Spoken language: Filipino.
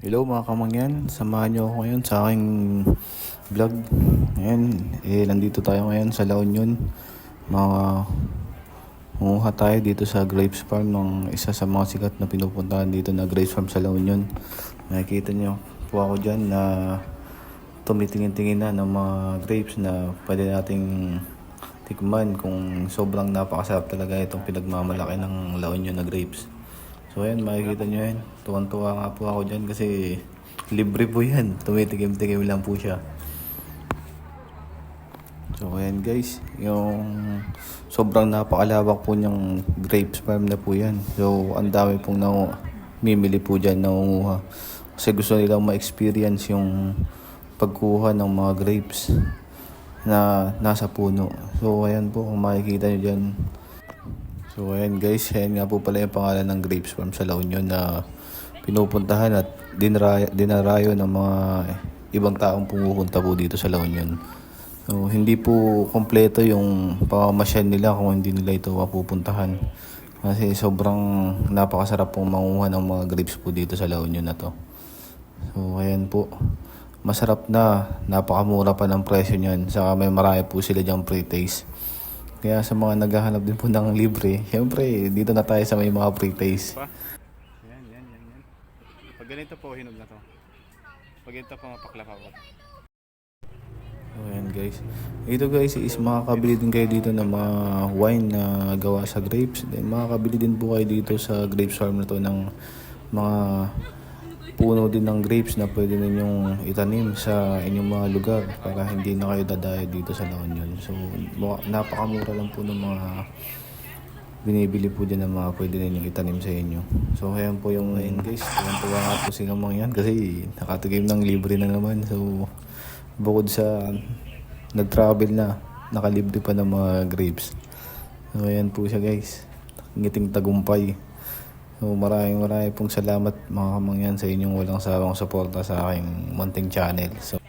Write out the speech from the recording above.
Hello mga kamangyan, samahan niyo ako ngayon sa aking vlog. Ngayon, eh, nandito tayo ngayon sa La Union. Mga Munguha tayo dito sa Grapes Farm ng isa sa mga sikat na pinupuntahan dito na Grapes Farm sa La Union. Nakikita niyo po ako dyan na tumitingin-tingin na ng mga grapes na pwede nating tikman kung sobrang napakasarap talaga itong pinagmamalaki ng La Union na grapes. So ayan, makikita nyo yan. Tuwan-tuwa nga po ako dyan kasi libre po yan. Tumitikim-tikim lang po siya. So ayan guys, yung sobrang napakalawak po niyang grapes farm na po yan. So ang dami pong na mimili po dyan nangunguha. Kasi gusto nilang ma-experience yung pagkuha ng mga grapes na nasa puno. So ayan po, kung makikita nyo dyan, So ayan guys, ayan nga po pala yung pangalan ng Grapes Farm sa La Union na pinupuntahan at dinarayo, dinarayo ng mga ibang taong pumupunta po dito sa La Union. So hindi po kompleto yung pamamasyal nila kung hindi nila ito mapupuntahan. Kasi sobrang napakasarap pong manguha ng mga grapes po dito sa La Union na to. So ayan po. Masarap na, napakamura pa ng presyo niyan. Saka may marami po sila diyang pre-taste. Kaya sa mga naghahanap din po ng libre, syempre, dito na tayo sa may mga pre-taste. Pa. Yan, yan, yan, yan. Pag ganito po, hinog na to. Pag ganito po, mapakla pa po. Ayan guys. Ito guys is makakabili din kayo dito ng mga wine na gawa sa grapes. Then makakabili din po kayo dito sa grapes farm na to ng mga puno din ng grapes na pwede ninyong itanim sa inyong mga lugar para hindi na kayo dadayo dito sa La Union. So napakamura lang po ng mga binibili po dyan ng mga pwede ninyong itanim sa inyo. So ayan po yung ngayon guys. Tuwan-tuwa nga po sila mga yan kasi nakatigim ng libre na naman. So bukod sa nag-travel na, nakalibre pa ng mga grapes. So ayan po siya guys. Ngiting tagumpay. So maraming maraming pong salamat mga kamangyan sa inyong walang sawang suporta sa aking munting channel. So